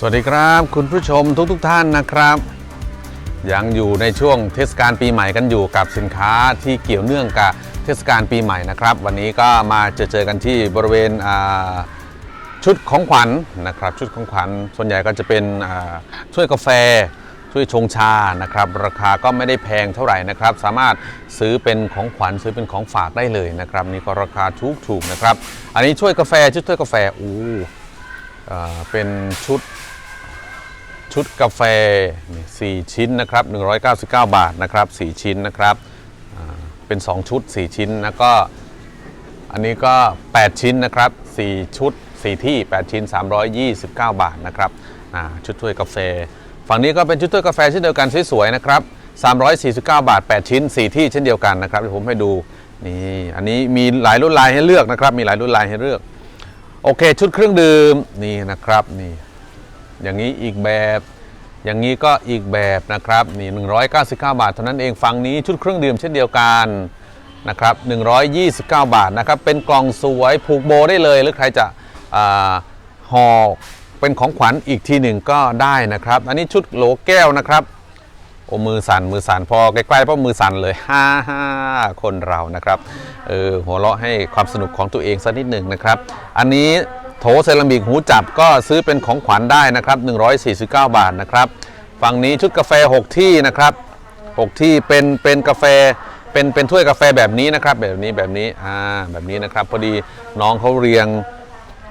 สวัสดีครับ คุณผู้ชมทุกๆทท่านนะครับ ยังอยู่ในช่วงเทศกาลปีใหม่กันอยู่กับสินค้าที่เกี่ยวเนื่องกับเทศกาลปีใหม่นะครับ วันนี้ก็มาเจอเจอกันที่บริเวณชุดของขวัญนะครับ ชุดของขวัญส่วนใหญ่ก็จะเป็นช่วยกาแฟช่วยชงชานะครับ ราคาก็ไม่ได้แพงเท่าไหร่นะครับ สามารถซื้อเป็นของขวัญซื้อเป็นของฝากได้เลยนะครับ นี่ก็ราคาถูกถูกๆนะครับ อันนี้ช่วยกาแฟชุดช่วยกาแฟอู้อ่าเป็นชุด ชุดกาแฟนี่สี่ชิ้นนะครับ 199 บาทนะครับ 4 ชิ้นนะครับ เป็น 2 ชุด 4 ชิ้น แล้วก็ อันนี้ก็ 8 ชิ้นนะครับ 4 ชุด 4 ที่ 8 ชิ้น 329 บาทนะครับ ชุดถ้วยกาแฟ ฝั่งนี้ก็เป็นชุดถ้วยกาแฟเช่นเดียวกันสวยๆนะครับ 349 บาท 8 ชิ้น 4 ที่เช่นเดียวกันนะครับเดี๋ยวผมให้ดู นี่ อันนี้มีหลายรุ่นลายให้เลือกนะครับ มีหลายรุ่นลายให้เลือก โอเค ชุดเครื่องดื่ม นี่นะครับ นี่ อย่างนี้อีกแบบ อย่างนี้ก็อีกแบบนะครับนี่199 บาทเท่านั้นเองฝั่งนี้ชุดเครื่องดื่มเช่นเดียวกันนะครับ129 บาทนะครับเป็นกล่องสวยผูกโบได้เลย หรือใครจะห่อเป็นของขวัญอีกทีหนึ่งก็ได้นะครับ อันนี้ชุดโหลแก้วนะครับโอ้มือสั่นมือสั่นพอใกล้ๆเพราะมือสั่นเลยฮ่าฮ่าคนเรานะครับเออหัวเราะให้ความสนุกของตัวเองสักนิดหนึ่งนะครับ อันนี้ โถเซรามิกหูจับก็ซื้อเป็นของขวัญได้นะครับ 149 บาทนะครับฝั่งนี้ชุดกาแฟ 6 ที่นะครับ 6 ที่เป็นเป็นกาแฟเป็นเป็นถ้วยกาแฟแบบนี้นะครับ แบบนี้แบบนี้อ่าแบบนี้นะครับ พอดีน้องเขาเรียง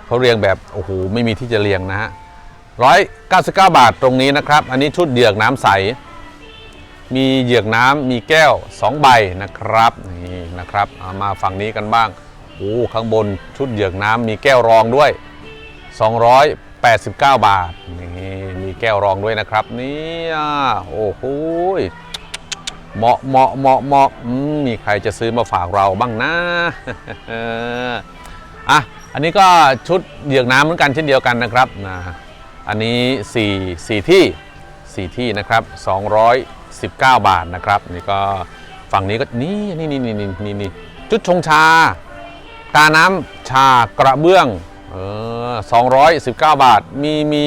เขาเรียงแบบโอ้โหไม่มีที่จะเรียงนะฮะ199บาทตรงนี้นะครับ อันนี้ชุดเหยือกน้ำใส มีเหยือกน้ำมีแก้ว 2 ใบนะครับนี่นะครับเอามาฝั่งนี้กันบ้าง โอ้ข้างบนชุดเหยือกน้ำมีแก้วรองด้วย 289 บาท นี่มีแก้วรองด้วยนะครับเนี่ยโอ้โหเหมาะเหมาะเหมาะเหมาะมีใครจะซื้อมาฝากเราบ้างนะอะอันนี้ก็ชุดเหยือกน้ำเหมือนกันเช่นเดียวกันนะครับนะอันนี้4 4ที่ 4 ที่นะครับ 219 บาทนะครับ นี่ก็ฝั่งนี้ก็นี่นี่นี่นี่นี่นี่ชุดชงชา กาน้ำชากระเบื้องเออ219 บาท มีมี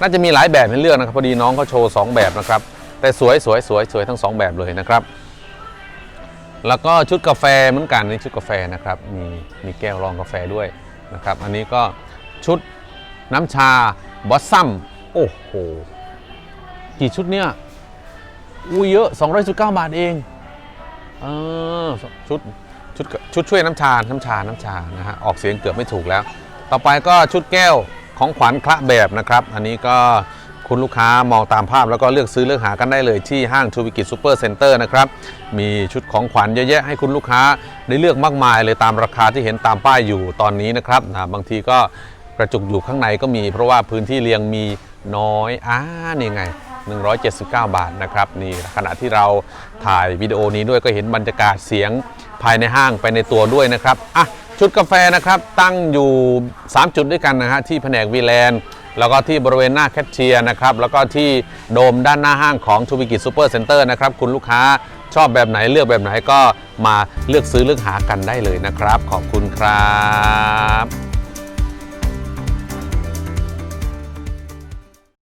น่าจะมีหลายแบบให้เลือกนะครับ พอดีน้องเขาโชว์ 2 แบบนะครับ แต่สวยสวยสวยสวยทั้ง 2 แบบเลยนะครับ แล้วก็ชุดกาแฟเหมือนกันนี่ชุดกาแฟนะครับ มีมีแก้วรองกาแฟด้วยนะครับ อันนี้ก็ชุดน้ำชาบอสซัมโอ้โห กี่ชุดเนี่ยอุ้ยเยอะ 219 บาทเองเออชุด ชุดช่วยน้ำชา น้ำชา น้ำชา นะฮะ ออกเสียงเกือบไม่ถูกแล้ว ต่อไปก็ชุดแก้วของขวัญคละแบบนะครับ อันนี้ก็คุณลูกค้ามองตามภาพแล้วก็เลือกซื้อเลือกหากันได้เลยที่ห้างทูบิกิจซูเปอร์เซ็นเตอร์นะครับ มีชุดของขวัญเยอะแยะให้คุณลูกค้าได้เลือกมากมายเลยตามราคาที่เห็นตามป้ายอยู่ตอนนี้นะครับนะบางทีก็กระจุกอยู่ข้างในก็มี เพราะว่าพื้นที่เรียงมีน้อยอ่านี่ไง 179 บาทนะครับนี่ขณะที่เราถ่ายวิดีโอนี้ด้วยก็เห็นบรรยากาศเสียงภายในห้างไปในตัวด้วยนะครับอะชุดกาแฟนะครับตั้งอยู่ 3 จุดด้วยกันนะฮะที่แผนกวีแลนด์แล้วก็ที่บริเวณหน้าแคชเชียร์นะครับแล้วก็ที่โดมด้านหน้าห้างของทูบิกิซูเปอร์เซ็นเตอร์นะครับคุณลูกค้าชอบแบบไหนเลือกแบบไหนก็มาเลือกซื้อเลือกหากันได้เลยนะครับ ขอบคุณครับ